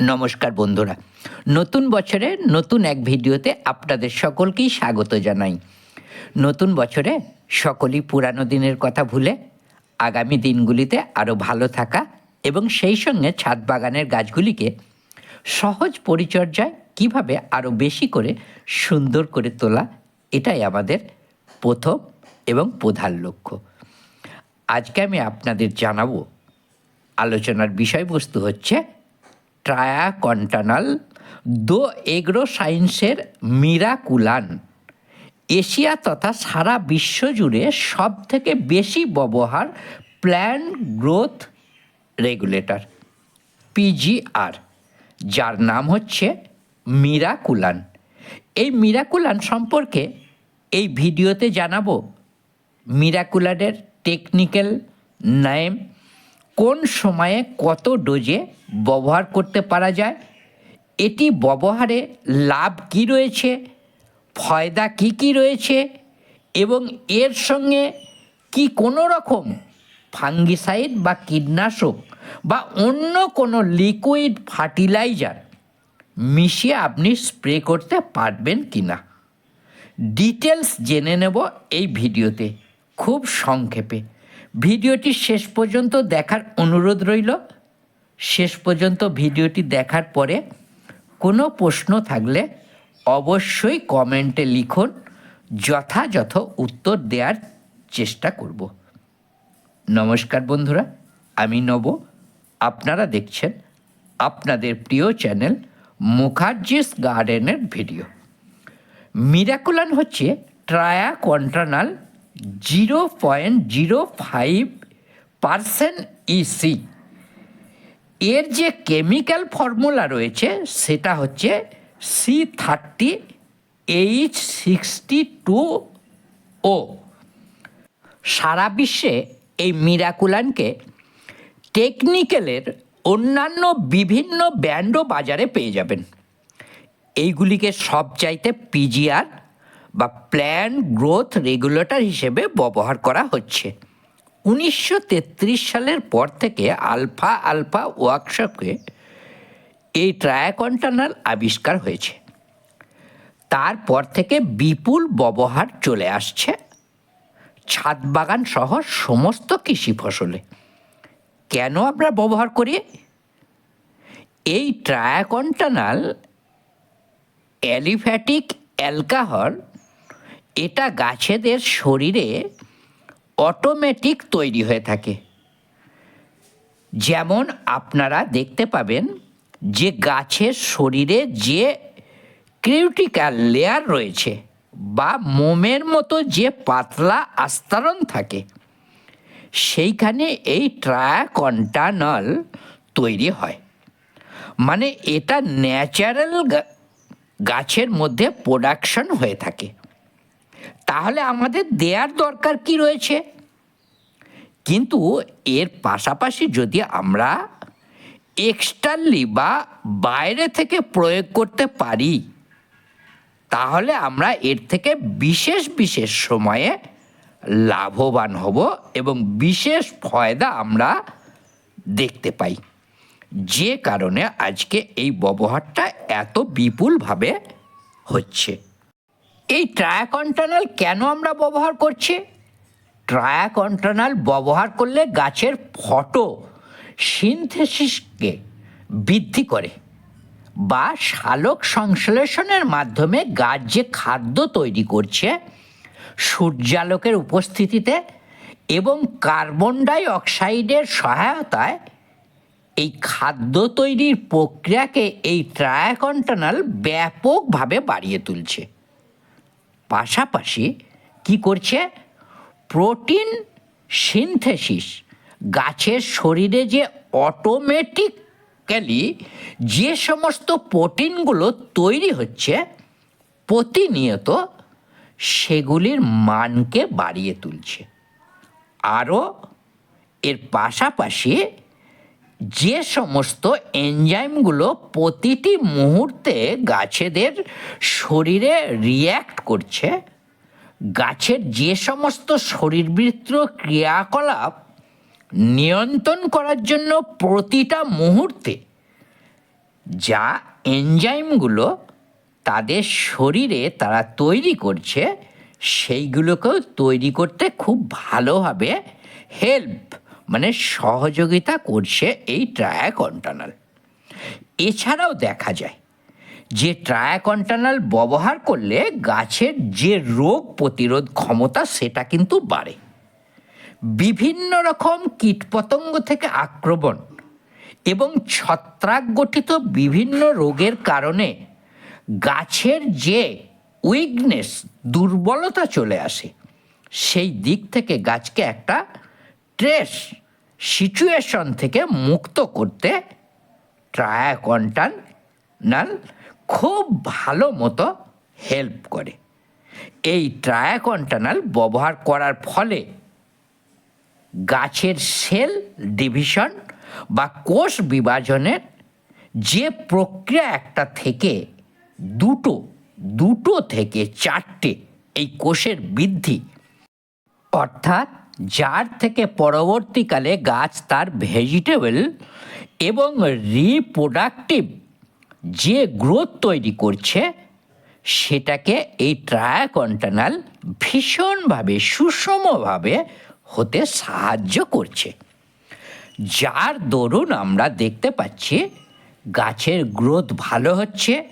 নমস্কার বন্ধুরা। নতুন বছরে নতুন এক ভিডিওতে আপনাদের সকলকেই স্বাগত জানাই। নতুন বছরে সকলেই পুরানো দিনের কথা ভুলে আগামী দিনগুলিতে আরও ভালো থাকা এবং সেই সঙ্গে ছাদ বাগানের গাছগুলিকে সহজ পরিচর্যায় কীভাবে আরও বেশি করে সুন্দর করে তোলা, এটাই আমাদের প্রথম এবং প্রধান লক্ষ্য। আজকে আমি আপনাদের জানাব, আলোচনার বিষয়বস্তু হচ্ছে ট্রায়া কন্টানাল দো এগ্রো সায়েন্সের মিরাকুলান এশিয়া তথা সারা বিশ্ব জুড়ে সব থেকে বেশি ব্যবহার প্ল্যান গ্রোথ রেগুলেটর পিজিআর যার নাম হচ্ছে মিরাকুলান এই মিরাকুলান সম্পর্কে এই ভিডিওতে জানাব মিরাকুলারের টেকনিক্যাল নেম কোন সময়ে কত ডোজে ব্যবহার করতে পারা যায়? এটি ব্যবহারে লাভ কি রয়েছে? ফয়দা কি কি রয়েছে? এবং এর সঙ্গে কি কোনো রকম ফাঙ্গিসাইড বা কীটনাশক বা অন্য কোনো লিকুইড ফার্টিলাইজার মিশিয়ে আপনি স্প্রে করতে পারবেন কি না ডিটেলস জেনে নেব এই ভিডিওতে। খুব সংক্ষেপে। ভিডিওটি শেষ পর্যন্ত দেখার অনুরোধ রইল। শেষ পর্যন্ত ভিডিওটি দেখার পরে কোনো প্রশ্ন থাকলে অবশ্যই কমেন্টে লিখুন, যথাযথ উত্তর দেওয়ার চেষ্টা করব। নমস্কার বন্ধুরা, আমি নব। আপনারা দেখছেন আপনাদের প্রিয় চ্যানেল মুখার্জিস গার্ডেনের ভিডিও। মিরাকুলান হচ্ছে triacontanol zero point zero five percent EC এর যে কেমিক্যাল ফর্মুলা রয়েছে, সেটা হচ্ছে C thirty H sixty two O. সারা বিশ্বে এই মিরাকুলানকে টেকনিক্যালের অন্যান্য বিভিন্ন ব্র্যান্ডও বাজারে পেয়ে যাবেন। এইগুলিকে সব চাইতে পিজিআর বা প্ল্যান গ্রোথ রেগুলেটর হিসেবে ব্যবহার করা হচ্ছে। উনিশশো তেত্রিশ সালের পর থেকে আলফা আলফা ওয়ার্কশপে এই ট্রায়াকন্টানাল আবিষ্কার হয়েছে। তারপর থেকে বিপুল ব্যবহার চলে আসছে ছাদ বাগান সহ সমস্ত কৃষি ফসলে। কেন আমরা ব্যবহার করি? এই ট্রায়াকন্টানাল অ্যালিফ্যাটিক অ্যালকাহল এটা গাছেদের শরীরে অটোমেটিক তৈরি হয়ে থাকে। যেমন আপনারা দেখতে পাবেন যে গাছের শরীরে যে ক্রিউটিক্যাল লেয়ার রয়েছে বা মোমের মতো যে পাতলা আস্তরণ থাকে, সেইখানে এই ট্রায়াকন্টানল তৈরি হয়। মানে এটা ন্যাচারাল গাছের মধ্যে প্রোডাকশন হয়ে থাকে। তাহলে আমাদের দেয়ার দরকার কি রয়েছে? কিন্তু এর পাশাপাশি যদি আমরা এক্সটার্নলি বা বাইরে থেকে প্রয়োগ করতে পারি, তাহলে আমরা এর থেকে বিশেষ বিশেষ সময়ে লাভবান হব এবং বিশেষ ফয়দা আমরা দেখতে পাই। যে কারণে আজকে এই ব্যবহারটা এত বিপুলভাবে হচ্ছে। এই ট্রায়াকন্টানাল কেন আমরা ব্যবহার করছি? ট্রায়াকন্টানাল ব্যবহার করলে গাছের ফটো সিনথেসিসকে বৃদ্ধি করে বা শালক সংশ্লেষণের মাধ্যমে গাছ যে খাদ্য তৈরি করছে, সূর্যালোকের উপস্থিতিতে এবং কার্বন ডাই অক্সাইডের সহায়তায় এই খাদ্য তৈরির প্রক্রিয়াকে এই ট্রায়াকন্টানাল ব্যাপকভাবে বাড়িয়ে তুলছে। পাশাপাশি কি করছে? প্রোটিন সিনথেসিস, গাছের শরীরে যে অটোমেটিক্যালি যে সমস্ত প্রোটিনগুলো তৈরি হচ্ছে, প্রতিনিয়ত সেগুলির মানকে বাড়িয়ে তুলছে। আরও এর পাশাপাশি যে সমস্ত এনজাইমগুলো প্রতিটি মুহূর্তে গাছেদের শরীরে রিয়্যাক্ট করছে, গাছের যে সমস্ত শরীরবৃত্ত ক্রিয়াকলাপ নিয়ন্ত্রণ করার জন্য প্রতিটা মুহূর্তে যা এনজাইমগুলো তাদের শরীরে তারা তৈরি করছে, সেইগুলোকেও তৈরি করতে খুব ভালোভাবে হেল্প মানে সহযোগিতা করছে এই ট্রায়াকন্টানাল। এছাড়াও দেখা যায় যে ট্রায়াকন্টানাল ব্যবহার করলে গাছের যে রোগ প্রতিরোধ ক্ষমতা সেটা কিন্তু বাড়ে। বিভিন্ন রকম কীটপতঙ্গ থেকে আক্রমণ এবং ছত্রাক গঠিত বিভিন্ন রোগের কারণে গাছের যে উইকনেস, দুর্বলতা চলে আসে, সেই দিক থেকে গাছকে একটা ট্রেস সিচুয়েশন থেকে মুক্ত করতে ট্রায়াকন্টানাল খুব ভালো মতো হেল্প করে। এই ট্রায়াকন্টানাল ব্যবহার করার ফলে গাছের সেল ডিভিশন বা কোষ বিভাজনের যে প্রক্রিয়া একটা থেকে দুটো দুটো থেকে চারটে এই কোষের বৃদ্ধি। অর্থাৎ যার থেকে পরবর্তীকালে গাছ তার ভেজিটেবল এবং রিপ্রোডাক্টিভ যে গ্রোথ তৈরি করছে, সেটাকে এই ট্রায়াকন্টানাল ভীষণভাবে, সুষমভাবে হতে সাহায্য করছে। যার দরুন আমরা দেখতে পাচ্ছি, গাছের গ্রোথ ভালো হচ্ছে,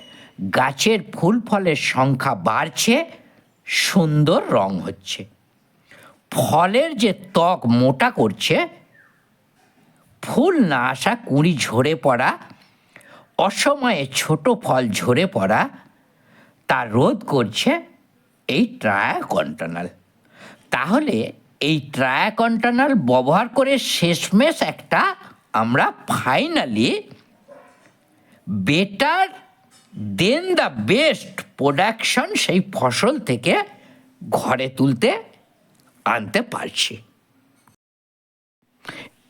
গাছের ফুল ফলের সংখ্যা বাড়ছে, সুন্দর রং হচ্ছে। ফলের যে ত্বক মোটা করছে, ফুল না আসা কুঁড়ি ঝরে পড়া, অসময়ে ছোট ফল ঝরে পড়া, তা রোধ করছে এই ট্রায়াকন্টানাল। তাহলে এই ট্রায়াকন্টানাল ব্যবহার করে শেষমেশ একটা আমরা finally better then the best production সেই ফসল থেকে ঘরে তুলতে আনতে পারছি।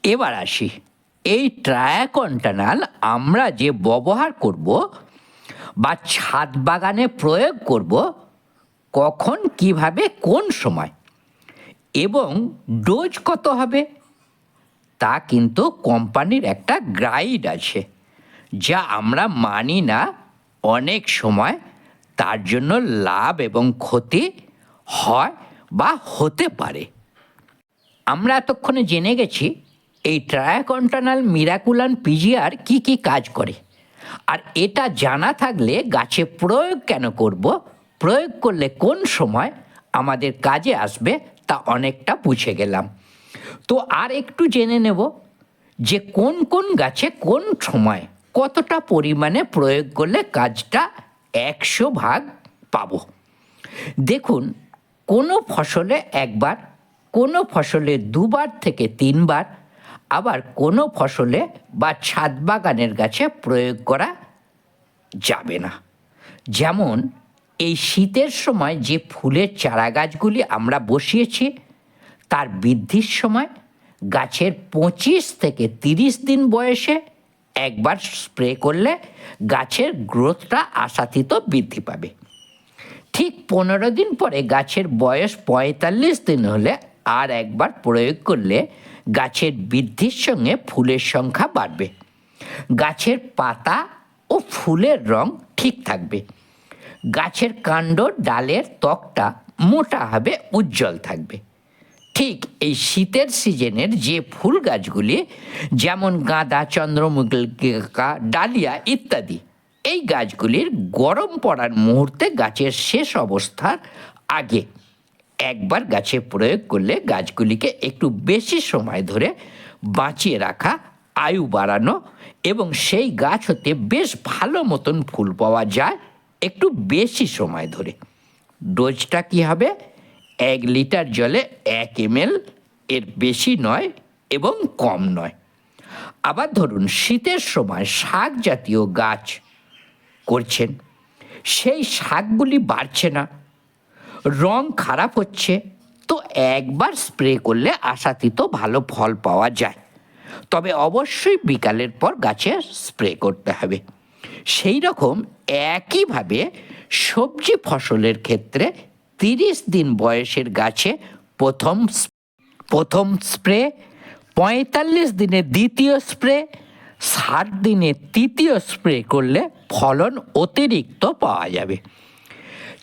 এবার আসি। এই ট্রায়াকন্টানাল আমরা যে ব্যবহার করব বা ছাদ বাগানে প্রয়োগ করব, কখন, কীভাবে, কোন সময় এবং ডোজ কত হবে, তা কিন্তু কোম্পানির একটা গাইড আছে, যা আমরা মানি না অনেক সময়, তার জন্য লাভ এবং ক্ষতি হয় বা হতে পারে। আমরা এতক্ষণে জেনে গেছি, এই ট্রায়াকন্টানাল মিরাকুলান পিজিআর কি কি কাজ করে। আর এটা জানা থাকলে গাছে প্রয়োগ কেন করব, প্রয়োগ করলে কোন সময় আমাদের কাজে আসবে তা অনেকটা বুঝে গেলাম। তো আর একটু জেনে নেব যে কোন কোন গাছে কোন সময় কতটা পরিমাণে প্রয়োগ করলে কাজটা একশো ভাগ পাব। দেখুন কোনো ফসলে একবার, কোনো ফসলে দুবার থেকে তিনবার, আবার কোনো ফসলে বা ছাদ বাগানের গাছে প্রয়োগ করা যাবে না। যেমন এই শীতের সময় যে ফুলের চারা গাছগুলি আমরা বসিয়েছি, তার বৃদ্ধির সময় গাছের পঁচিশ থেকে তিরিশ দিন বয়সে একবার স্প্রে করলে গাছের গ্রোথটা আশাতীত বৃদ্ধি পাবে। ঠিক পনেরো দিন পরে গাছের বয়স পঁয়তাল্লিশ দিন হলে আর একবার প্রয়োগ করলে গাছের বৃদ্ধির সঙ্গে ফুলের সংখ্যা বাড়বে। গাছের পাতা ও ফুলের রং ঠিক থাকবে। গাছের কাণ্ড ডালের ত্বকটা মোটা হবে, উজ্জ্বল থাকবে। ঠিক এই শীতের সিজনের যে ফুল গাছগুলি, যেমন গাঁদা চন্দ্রমুখিকা ডালিয়া ইত্যাদি এই গাছগুলির গরম পড়ার মুহূর্তে গাছের শেষ অবস্থার আগে একবার গাছে প্রয়োগ করলে গাছগুলিকে একটু বেশি সময় ধরে বাঁচিয়ে রাখা, আয়ু বাড়ানো এবং সেই গাছ হতে বেশ ভালো মতন ফুল পাওয়া যায় একটু বেশি সময় ধরে। ডোজটা কি হবে? এক লিটার জলে এক এম এর বেশি নয় এবং কম নয়। আবার ধরুন শীতের সময় শাক জাতীয় গাছ করছেন। সেই শাকগুলি বাড়ছে না। রং খারাপ হচ্ছে। তো একবার স্প্রে করলে আশাতীত ভালো ফল পাওয়া যায়। তবে অবশ্যই বিকালের পর গাছে স্প্রে করতে হবে। সেই রকম একইভাবে সবজি ফসলের ক্ষেত্রে তিরিশ দিন বয়সের গাছে প্রথম প্রথম স্প্রে, পঁয়তাল্লিশ দিনে দ্বিতীয় স্প্রে ষাট দিনে তৃতীয় স্প্রে করলে ফলন অতিরিক্ত পাওয়া যাবে।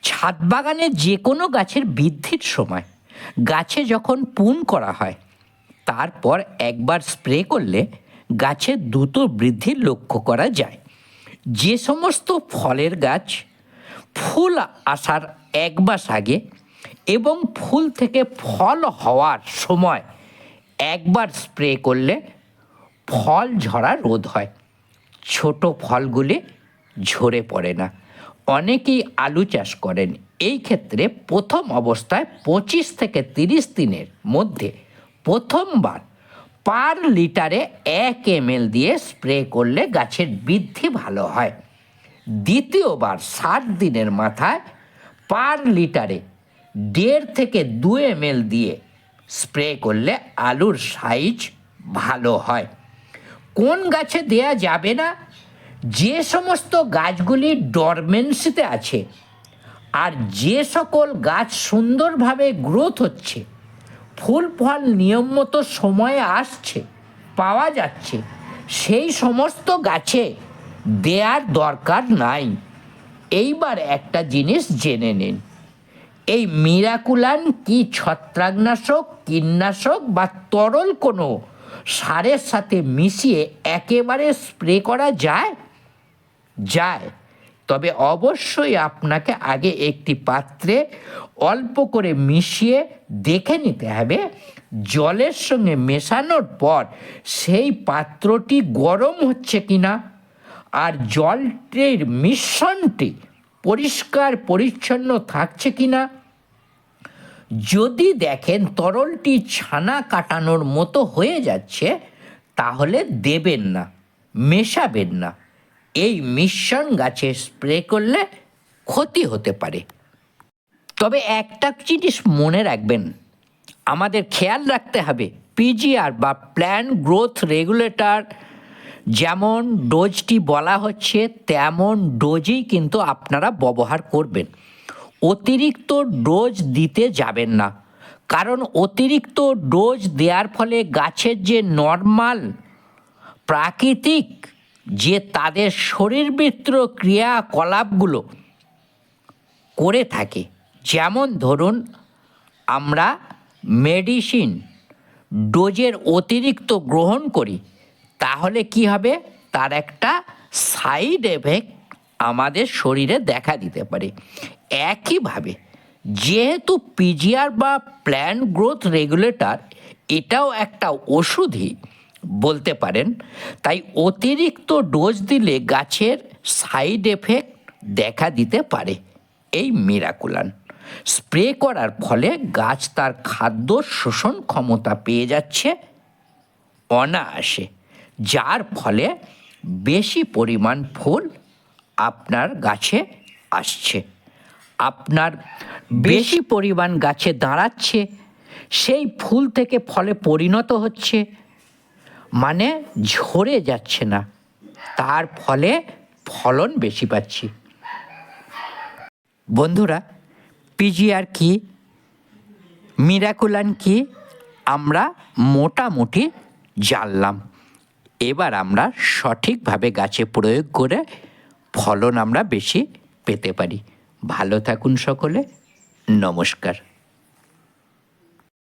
ছাদ বাগানে যে কোনো গাছের বৃদ্ধির সময় গাছে যখন পুন করা হয়, তারপর একবার স্প্রে করলে গাছের দ্রুত বৃদ্ধি লক্ষ্য করা যায়। যে সমস্ত ফলের গাছ ফুল আসার এক মাস আগে এবং ফুল থেকে ফল হওয়ার সময় একবার স্প্রে করলে ফল ঝরা রোধ হয়। ছোট ফলগুলি ঝরে পড়ে না। অনেকেই আলু চাষ করেন। এই ক্ষেত্রে প্রথম অবস্থায় পঁচিশ থেকে তিরিশ দিনের মধ্যে প্রথমবার পার লিটারে এক এমএল দিয়ে স্প্রে করলে গাছের বৃদ্ধি ভালো হয়। দ্বিতীয়বার ষাট দিনের মাথায় পার লিটারে দেড় থেকে দু এমএল দিয়ে স্প্রে করলে আলুর সাইজ ভালো হয়। কোন গাছে দেয়া যাবে না? যে সমস্ত গাছগুলি ডরমেন্সিতে আছে আর যে সকল গাছ সুন্দরভাবে গ্রোথ হচ্ছে, ফুল ফল নিয়ম মতো সময়ে আসছে, পাওয়া যাচ্ছে, সেই সমস্ত গাছে দেয়ার দরকার নাই। এইবার একটা জিনিস জেনে নিন। এই মিরাকুলান কি ছত্রাকনাশক, কীটনাশক বা তরল কোনো সারের সাথে মিশিয়ে একেবারে স্প্রে করা যায়? যায়। তবে অবশ্যই আপনাকে আগে একটি পাত্রে অল্প করে মিশিয়ে দেখে নিতে হবে। জলের সঙ্গে মেশানোর পর সেই পাত্রটি গরম হচ্ছে কি না আর জলটির মিশ্রণটি পরিষ্কার পরিচ্ছন্ন থাকছে কিনা যদি দেখেন তরলটি ছানা কাটানোর মতো হয়ে যাচ্ছে, তাহলে দেবেন না, মেশাবেন না। এই মিশ্রণ গাছে স্প্রে করলে ক্ষতি হতে পারে। তবে একটা জিনিস মনে রাখবেন, আমাদের খেয়াল রাখতে হবে, পিজিআর বা প্ল্যান গ্রোথ রেগুলেটর যেমন ডোজটি বলা হচ্ছে, তেমন ডোজই কিন্তু আপনারা ব্যবহার করবেন। অতিরিক্ত ডোজ দিতে যাবেন না। কারণ অতিরিক্ত ডোজ দেওয়ার ফলে গাছের যে নর্মাল প্রাকৃতিক যে তাদের শরীরবৃত্ত ক্রিয়াকলাপগুলো করে থাকে, যেমন ধরুন আমরা মেডিসিন ডোজের অতিরিক্ত গ্রহণ করি, তাহলে কি হবে? তার একটা সাইড এফেক্ট আমাদের শরীরে দেখা দিতে পারে। একইভাবে, যেহেতু পিজিআর বা প্ল্যান গ্রোথ রেগুলেটর এটাও একটা ওষুধই বলতে পারেন, তাই অতিরিক্ত ডোজ দিলে গাছের সাইড এফেক্ট দেখা দিতে পারে। এই মিরাকুলান। স্প্রে করার ফলে গাছ তার খাদ্য শোষণ ক্ষমতা পেয়ে যাচ্ছে অনায়াসে, যার ফলে বেশি পরিমাণ ফুল আপনার গাছে আসছে। আপনার বেশি পরিমাণ গাছে দাঁড়াচ্ছে, সেই ফুল থেকে ফলে পরিণত হচ্ছে মানে ঝরে যাচ্ছে না। তার ফলে ফলন বেশি পাচ্ছি। বন্ধুরা পিজিআর কি? মিরাকুলান কি? আমরা মোটামুটি জানলাম। এবার আমরা সঠিকভাবে গাছে প্রয়োগ করে ফলন আমরা বেশি পেতে পারি। ভালো থাকুন সকলে। নমস্কার।